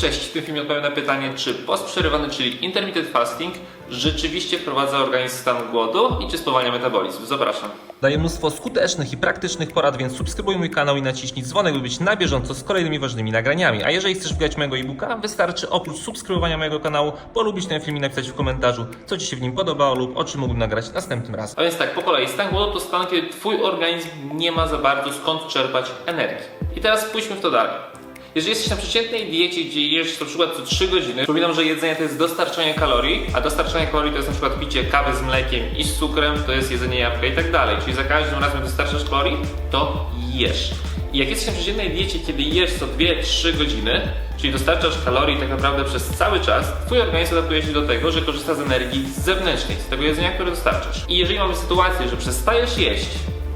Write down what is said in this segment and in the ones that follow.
Cześć, w tym filmie odpowiem na pytanie, czy post przerywany, czyli intermittent fasting, rzeczywiście wprowadza organizm w stan głodu i czy spowalnia metabolizm. Zapraszam. Daję mnóstwo skutecznych i praktycznych porad, więc subskrybuj mój kanał i naciśnij dzwonek, by być na bieżąco z kolejnymi ważnymi nagraniami. A jeżeli chcesz wgrać mojego e-booka, wystarczy oprócz subskrybowania mojego kanału polubić ten film i napisać w komentarzu, co Ci się w nim podobało lub o czym mógłbym nagrać następnym razem. A więc tak, po kolei, stan głodu to stan, kiedy Twój organizm nie ma za bardzo skąd czerpać energii. I teraz pójdźmy w to dalej. Jeżeli jesteś na przeciętnej diecie, gdzie jesz na przykład co 3 godziny, przypominam, że jedzenie to jest dostarczanie kalorii, a dostarczanie kalorii to jest na przykład picie kawy z mlekiem i z cukrem, to jest jedzenie jabłka i tak dalej. Czyli za każdym razem dostarczasz kalorii, to jesz. I jak jesteś na przeciętnej diecie, kiedy jesz co 2-3 godziny, czyli dostarczasz kalorii tak naprawdę przez cały czas, twój organizm adaptuje się do tego, że korzysta z energii zewnętrznej, z tego jedzenia, które dostarczasz. I jeżeli mamy sytuację, że przestajesz jeść,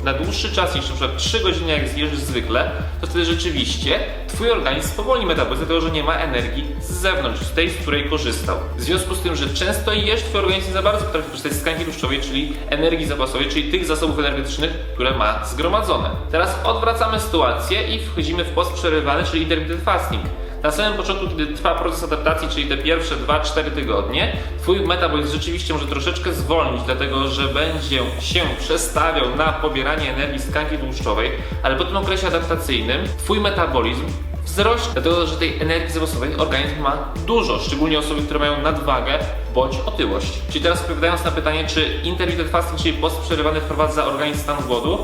na dłuższy czas niż przykład 3 godziny jak zjesz zwykle, to wtedy rzeczywiście Twój organizm spowolni metabolizm, dlatego że nie ma energii z zewnątrz, z tej, z której korzystał. W związku z tym, że często jesz, Twój organizm nie za bardzo potrafi korzystać z tkanki tłuszczowej, czyli energii zapasowej, czyli tych zasobów energetycznych, które ma zgromadzone. Teraz odwracamy sytuację i wchodzimy w post przerywany, czyli intermittent fasting. Na samym początku, kiedy trwa proces adaptacji, czyli te pierwsze 2-4 tygodnie, Twój metabolizm rzeczywiście może troszeczkę zwolnić, dlatego że będzie się przestawiał na pobieranie energii z tkanki tłuszczowej, ale po tym okresie adaptacyjnym Twój metabolizm wzrośnie, dlatego że tej energii zapasowej organizm ma dużo, szczególnie osoby, które mają nadwagę bądź otyłość. Czyli teraz odpowiadając na pytanie, czy intermittent fasting, czyli post przerywany wprowadza organizm w stan głodu,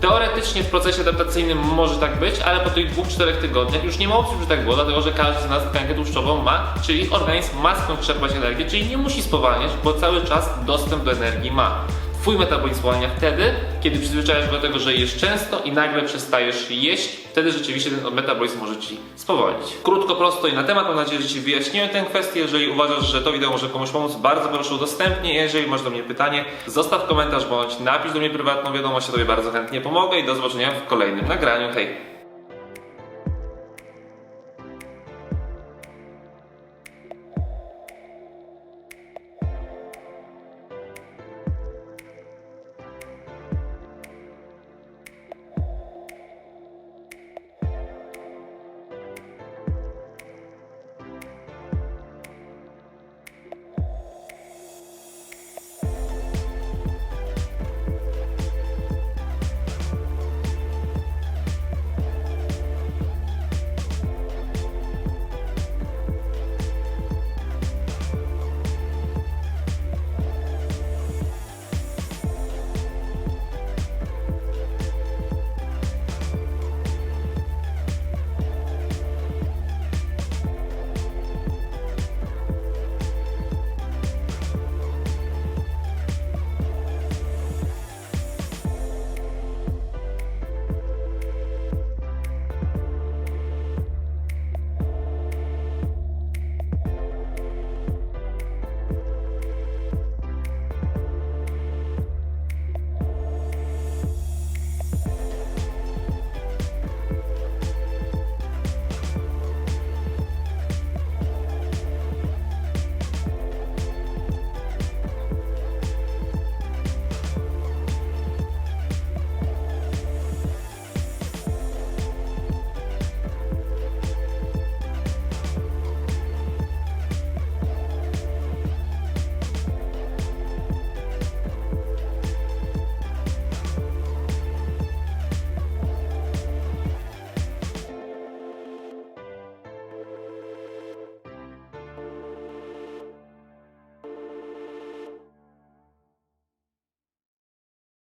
Teoretycznie w procesie adaptacyjnym może tak być, ale po tych dwóch, czterech tygodniach już nie ma opcji, że tak było, dlatego że każdy z nas tkankę tłuszczową ma, czyli organizm ma skąd czerpać energię, czyli nie musi spowalniać, bo cały czas dostęp do energii ma. Twój metabolizm spowalnia wtedy, kiedy przyzwyczajasz do tego, że jesz często i nagle przestajesz jeść, wtedy rzeczywiście ten metabolizm może Ci spowolnić. Krótko, prosto i na temat, mam nadzieję, że Ci wyjaśniłem tę kwestię. Jeżeli uważasz, że to wideo może komuś pomóc, bardzo proszę udostępnij. Jeżeli masz do mnie pytanie, zostaw komentarz bądź napisz do mnie prywatną wiadomość, ja Tobie bardzo chętnie pomogę i do zobaczenia w kolejnym nagraniu. Hej!